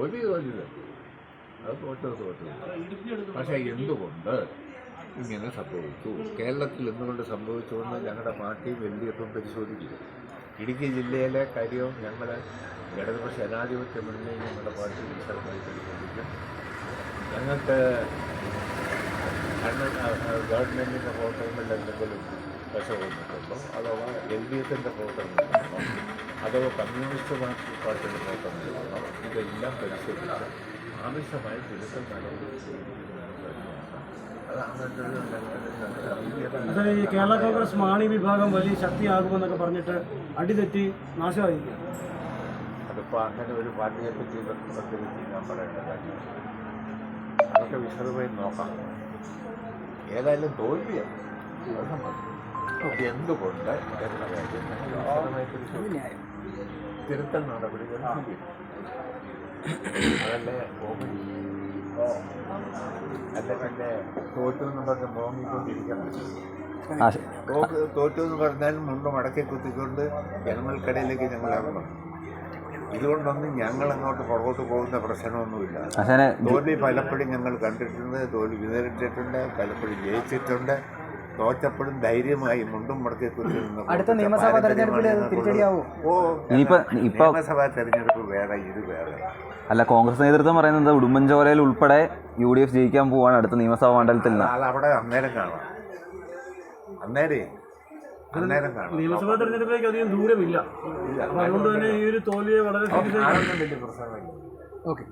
തോൽവി തന്നെ അത് തോറ്റത് തോറ്റത് പക്ഷേ എന്തുകൊണ്ട് ഇങ്ങനെ സംഭവിച്ചു? കേരളത്തിൽ എന്തുകൊണ്ട് സംഭവിച്ചുവെന്ന് ഞങ്ങളുടെ പാർട്ടിയും എൽ ഡി എഫും പരിശോധിക്കും ഇടുക്കി ജില്ലയിലെ കാര്യവും ഞങ്ങൾ ഇടതുപക്ഷ ജനാധിപത്യ മുന്നണി ഞങ്ങളുടെ പാർട്ടി വിശദമായി പരിശോധിക്കും ഞങ്ങൾക്ക് ഗവൺമെന്റിന്റെ ഹോട്ടലുകളിൽ എന്തെങ്കിലും വശം വന്നിട്ടുണ്ടോ അഥവാ എൽ ഡി എഫിന്റെ പ്രോട്ടോകളുണ്ടോ അഥവാ കമ്മ്യൂണിസ്റ്റ് പാർട്ടി പാർട്ടിയുടെ പ്രോട്ടോകളുണ്ടോ ഇതെല്ലാം പരിശോധിച്ച് ആവശ്യമായ തിരുത്തൽ നടപടി ഈ കേരള കോൺഗ്രസ് മാണി വിഭാഗം വലിയ ശക്തിയാകുമെന്നൊക്കെ പറഞ്ഞിട്ട് അടിതെറ്റി നാശമായിരിക്കും അതിപ്പോൾ അങ്ങനെ ഒരു പാർട്ടിയെ പറ്റി പ്രത്യേകിച്ച് ഞാൻ പറയേണ്ട കാര്യം അതൊക്കെ വിശദമായി നോക്കാം. ഏതായാലും തോൽവിയാണ്. എന്തുകൊണ്ട്? എന്ന. തിരുത്തൽ നടപടികൾ. അതല്ലേ അല്ല തോറ്റു എന്ന് പറഞ്ഞ് തോക്ക് തോറ്റു എന്ന് പറഞ്ഞാൽ മുണ്ട് മടക്കി കുത്തിക്കൊണ്ട് ജനങ്ങൾക്കിടയിലേക്ക് ഞങ്ങൾ ഇറങ്ങണം ഇതുകൊണ്ടൊന്നും ഞങ്ങൾ അങ്ങോട്ട് പുറകോട്ട് പോകുന്ന പ്രശ്നമൊന്നുമില്ല. തോൽവി പലപ്പോഴും ഞങ്ങൾ കണ്ടിട്ടുണ്ട് തോൽവി നേരിട്ടിട്ടുണ്ട് പലപ്പോഴും ജയിച്ചിട്ടുണ്ട്. തോറ്റപ്പോഴും ധൈര്യമായി മുണ്ടും മടക്കി അടുത്ത നിയമസഭാ തെരഞ്ഞെടുപ്പിൽ തിരിച്ചടിയാവോ? ഓ നിയമസഭാ തെരഞ്ഞെടുപ്പ് വേറെ ഇത് വേറെ. അല്ല കോൺഗ്രസ് നേതൃത്വം പറയുന്നത് ഉടുമ്പൻചോലയിൽ ഉൾപ്പെടെ യു ഡി എഫ് ജയിക്കാൻ പോവാണ് അടുത്ത നിയമസഭാ മണ്ഡലത്തിൽ നിന്ന്. അവിടെ അന്നേരം കാണാം. അന്നേരേ അന്നേരം കാണാം. നിയമസഭാ തെരഞ്ഞെടുപ്പിലേക്ക് അധികം ദൂരമില്ല. അതുകൊണ്ട് തന്നെ ഈ ഒരു തോൽവിയെ വളരെ ഓക്കെ.